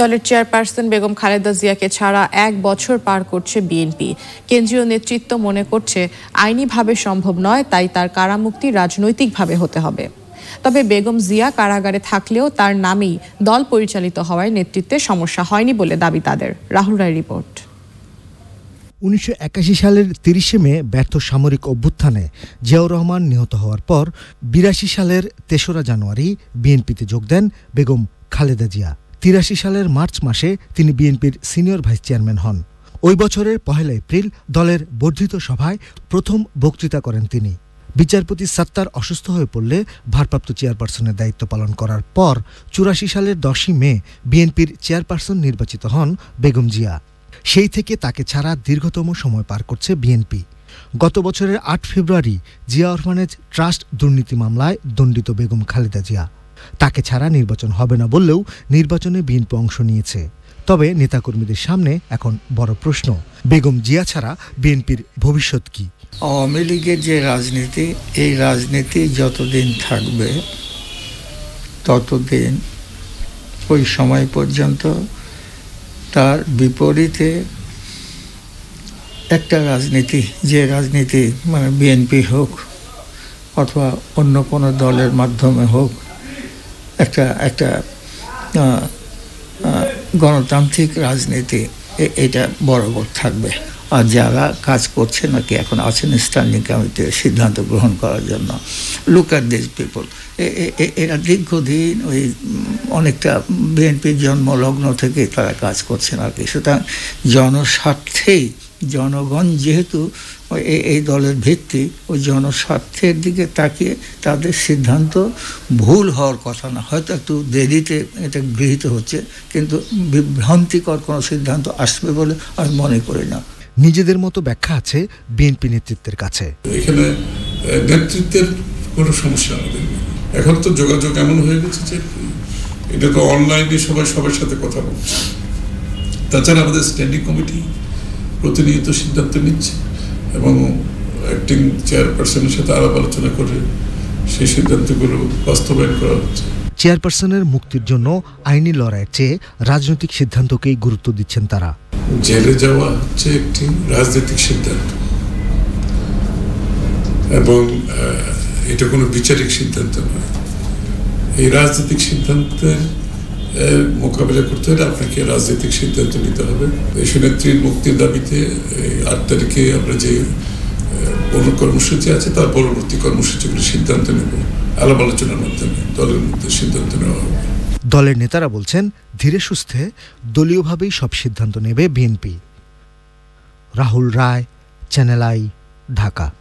দলের চেয়ারপারসন বেগম খালেদা জিয়াকে ছাড়া এক বছর পার করছে বিএনপি। কেন্দ্রীয় নেতৃত্ব মনে করছে, আইনিভাবে সম্ভব নয়, তাই তার কারামুক্তি রাজনৈতিকভাবে হতে হবে। তবে বেগম জিয়া কারাগারে থাকলেও তার নামেই দল পরিচালিত হওয়ায় নেতৃত্বে সমস্যা হয়নি বলে দাবি তাদের। রাহুল রায় রিপোর্ট। উনিশশো একাশি সালের তিরিশে মে ব্যর্থ সামরিক অভ্যুত্থানে জিয়াউর রহমান নিহত হওয়ার পর বিরাশি সালের তেসরা জানুয়ারি বিএনপিতে যোগ দেন বেগম খালেদা জিয়া। তিরাশি সালের মার্চ মাসে তিনি বিএনপির সিনিয়র ভাইস চেয়ারম্যান হন। ওই বছরের পহেলা এপ্রিল দলের বর্ধিত সভায় প্রথম বক্তৃতা করেন তিনি। বিচারপতি সাত্তার অসুস্থ হয়ে পড়লে ভারপ্রাপ্ত চেয়ারপারসনের দায়িত্ব পালন করার পর চুরাশি সালের দশই মে বিএনপির চেয়ারপারসন নির্বাচিত হন বেগম জিয়া। সেই থেকে তাকে ছাড়া দীর্ঘতম সময় পার করছে বিএনপি। গত বছরের আট ফেব্রুয়ারি জিয়া অরফানেজ ট্রাস্ট দুর্নীতি মামলায় দণ্ডিত বেগম খালেদা জিয়া। তাকে ছাড়া নির্বাচন হবে না বললেও নির্বাচনে বিএনপি অংশ নিয়েছে। তবে নেতাকর্মীদের সামনে এখন বড় প্রশ্ন, বেগম জিয়া ছাড়া বিএনপির ভবিষ্যৎ কি? আওয়ামী লীগের যে রাজনীতি, এই রাজনীতি যতদিন থাকবে, ততদিন ওই সময় পর্যন্ত তার বিপরীতে একটা রাজনীতি, যে রাজনীতি মানে বিএনপি হোক অথবা অন্য কোনো দলের মাধ্যমে হোক একটা একটা গণতান্ত্রিক রাজনীতি এটা বরাবর থাকবে। আর যারা কাজ করছে নাকি এখন আছেন স্ট্যান্ডিং কমিটির সিদ্ধান্ত গ্রহণ করার জন্য লুক অ্যাট দিস পিপল এরা দীর্ঘদিন ওই অনেকটা বিএনপির জন্মলগ্ন থেকে তারা কাজ করছেন আর কি। সুতরাং জনস্বার্থেই, জনগণ যেহেতু এই দলের ভিত্তি ওই জনস্বার্থের দিকে তাকিয়ে তাদের সিদ্ধান্ত ভুল হওয়ার কথা না। হয়তো একটু দেরিতে এটা গৃহীত হচ্ছে কিন্তু বিভ্রান্তিকর কোনো সিদ্ধান্ত আসবে বলে আমি মনে করি না। নিজেদের মতো ব্যাখ্যা আছে বিএনপি নেতৃত্বের কাছে। এখানে নেতৃত্বের কোনো সমস্যা আমাদের এখন তো যোগাযোগ এমন হয়ে গেছে যে এটা তো অনলাইনে সবাই সবার সাথে কথা বলছে। তাছাড়া আমাদের স্ট্যান্ডিং কমিটি প্রতিনিয়ত সিদ্ধান্ত নিচ্ছে। এবং অ্যাক্টিং চেয়ারপারসনের সাথে আলাপ আলোচনা করে সেই সিদ্ধান্তগুলো বাস্তবায়ন করা হচ্ছে। চেয়ারপারসনের মুক্তির জন্য আইনি লড়াইয়ের চেয়ে রাজনৈতিক সিদ্ধান্তকেই গুরুত্ব দিচ্ছেন তারা। জেলে যাওয়া হচ্ছে একটি রাজনৈতিক সিদ্ধান্ত। এবং এটা কোনো বিচারিক সিদ্ধান্ত নয়। এই রাজনৈতিক সিদ্ধান্তের মোকাবিলা করতে হলে আপনাকে রাজনৈতিক সিদ্ধান্ত নিতে হবে। দেশনেত্রীর মুক্তির দাবিতে আট তারিখে আমরা যে কর্মসূচি আছে, তার পরবর্তী কর্মসূচিগুলো সিদ্ধান্ত নেব। আলাপ আলোচনার মাধ্যমে দলের মধ্যে সিদ্ধান্ত নেওয়া হবে। দলের নেতারা বলছেন, ধীরে সুস্থে দলীয়ভাবেই সব সিদ্ধান্ত নেবে BNP. Rahul Roy, channel I, Dhaka.